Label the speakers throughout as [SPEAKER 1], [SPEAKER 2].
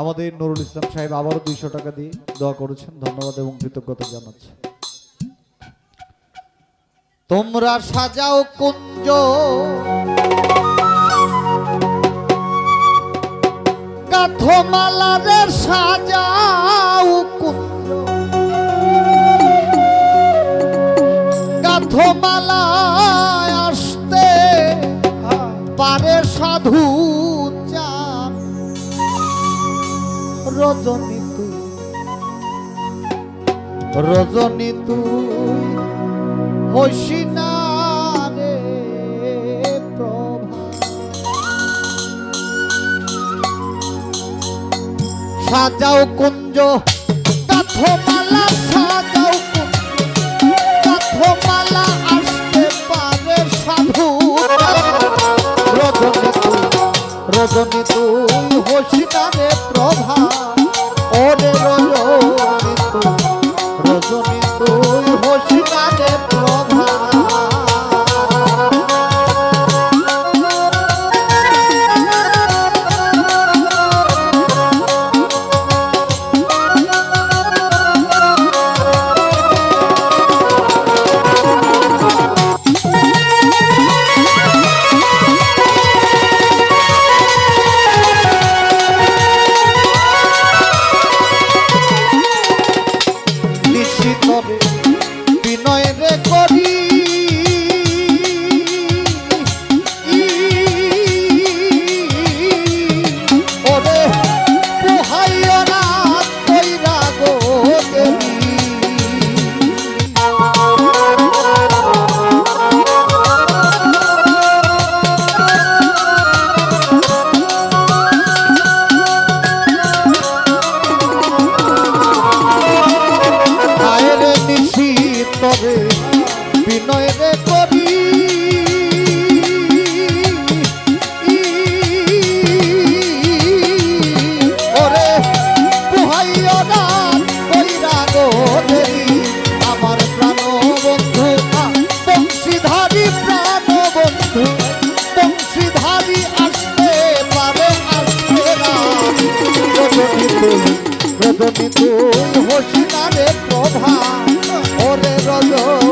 [SPEAKER 1] আমাদের নুরুল ইসলাম সাহেব আবারও দুইশো টাকা দিয়ে দোয়া করেছেন, ধন্যবাদ এবং কৃতজ্ঞতা জানাচ্ছি। তোমরা সাজাও কুঞ্জ। কাঠমালারের সাজাও কুঞ্জ। কাঠমালায় আসতে পারে সাধু রজনী তুই। রজনী তুই হইসি না রে প্রভা। সাজাও কুঞ্জ কাঠমালা সাজাও কাঠমালা আসতে পারে সাধু। রজনী তুই রজনী তুই হসিনারে প্রভা ওরে রজনী হোসিনারে প্রভা ওরে রজনী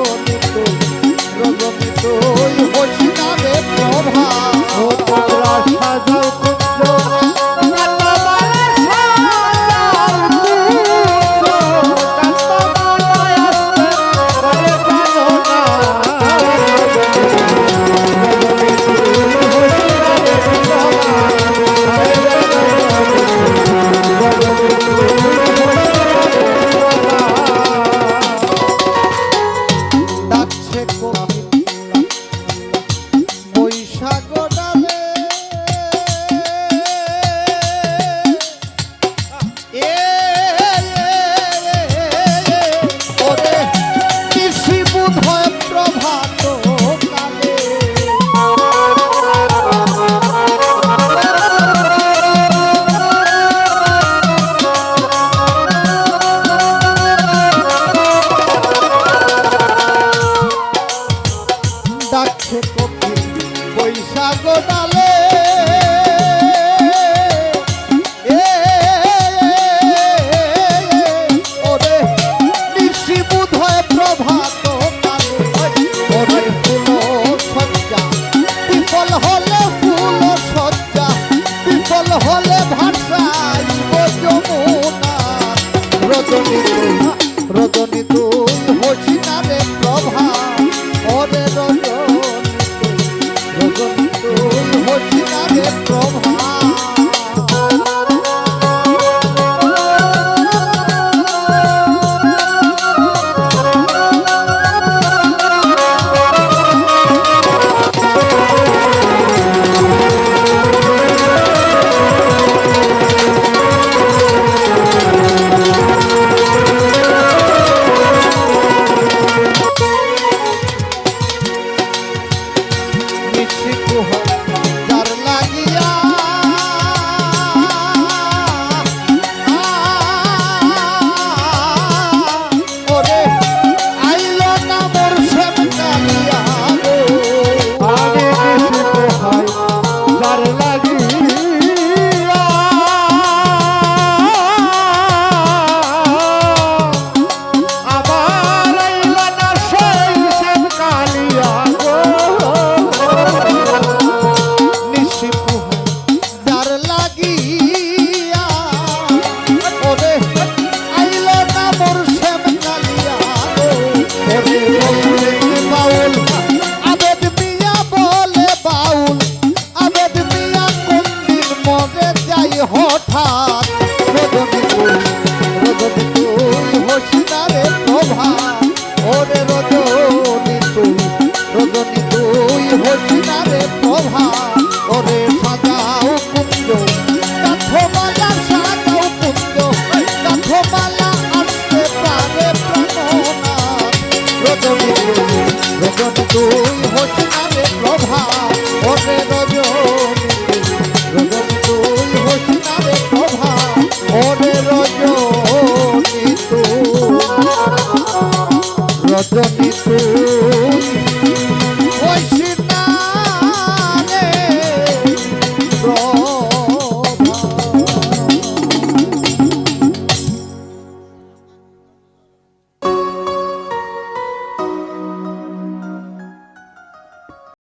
[SPEAKER 1] como